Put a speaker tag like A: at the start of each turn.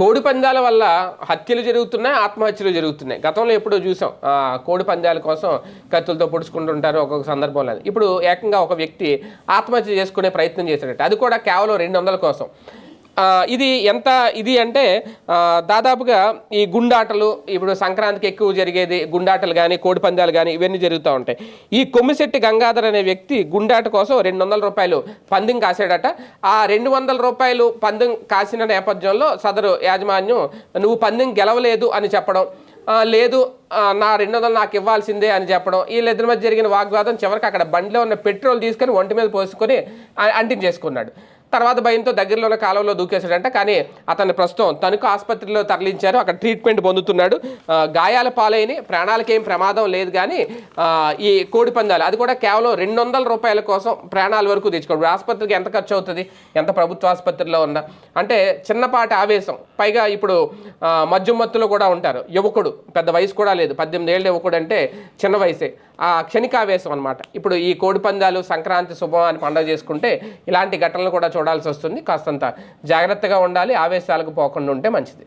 A: కోడి పందాల వల్ల హత్యలు జరుగుతున్నాయి ఆత్మహత్యలు జరుగుతున్నాయి. గతంలో ఎప్పుడో చూసాం. ఆ, కోడి పందాల కోసం కత్తులతో పొడుచుకుంటుంటారు ఒక్కొక్క సందర్భంలో ఇప్పుడు ఏకంగా ఒక వ్యక్తి ఆత్మహత్య చేసుకునే ప్రయత్నం చేశాడట. అది కూడా కేవలం రెండు వందల కోసం. ఇది ఎంత ఇది అంటే దాదాపుగా ఈ గుండాటలు ఇప్పుడు సంక్రాంతికి ఎక్కువ జరిగేది గుండాటలు కానీ కోడి పందాలు కానీ ఇవన్నీ జరుగుతూ ఉంటాయి. ఈ కొమ్మిశెట్టి గంగాధర్ అనే వ్యక్తి గుండాట కోసం రెండు వందల రూపాయలు పందెం కాసాడట ఆ రెండు వందల రూపాయలు పందెం కాసిన నేపథ్యంలో సదరు యాజమాన్యం నువ్వు పందెం గెలవలేదు అని చెప్పడం లేదు నా రెండు వందలు నాకు ఇవ్వాల్సిందే అని చెప్పడం వీళ్ళిద్దరి మధ్య జరిగిన వాగ్వాదం చివరికి అక్కడ బండిలో ఉన్న పెట్రోల్ తీసుకొని ఒంటి మీద పోసుకొని అంటించేసుకున్నాడు. తర్వాత భయంతో దగ్గరలో ఉన్న కాలంలో దూకేశాడంట. కానీ అతన్ని ప్రస్తుతం తణుకు ఆసుపత్రిలో తరలించారు. అక్కడ ట్రీట్మెంట్ పొందుతున్నాడు. గాయాల పాలైన ప్రాణాలకేం ప్రమాదం లేదు కానీ ఈ కోడి పందాలు అది కూడా కేవలం రెండు వందల రూపాయల కోసం ప్రాణాల వరకు తెచ్చుకోండి ఆసుపత్రికి ఎంత ఖర్చు అవుతుంది? ఎంత ప్రభుత్వ ఆసుపత్రిలో ఉందా అంటే చిన్నపాటి ఆవేశం. పైగా ఇప్పుడు ఆ, మత్తులో కూడా ఉంటారు. యువకుడు పెద్ద వయసు కూడా లేదు. పద్దెనిమిది ఏళ్ళ యువకుడు అంటే చిన్న వయసే. ఆ క్షణికావేశం అనమాట ఇప్పుడు ఈ కోడి పందాలు సంక్రాంతి శుభం అని పండుగ చేసుకుంటే ఇలాంటి ఘటనలు కూడా చూడాల్సి వస్తుంది. కాస్తంత జాగ్రత్తగా ఉండాలి. ఆవేశాలకు పోకుండా ఉంటే మంచిది.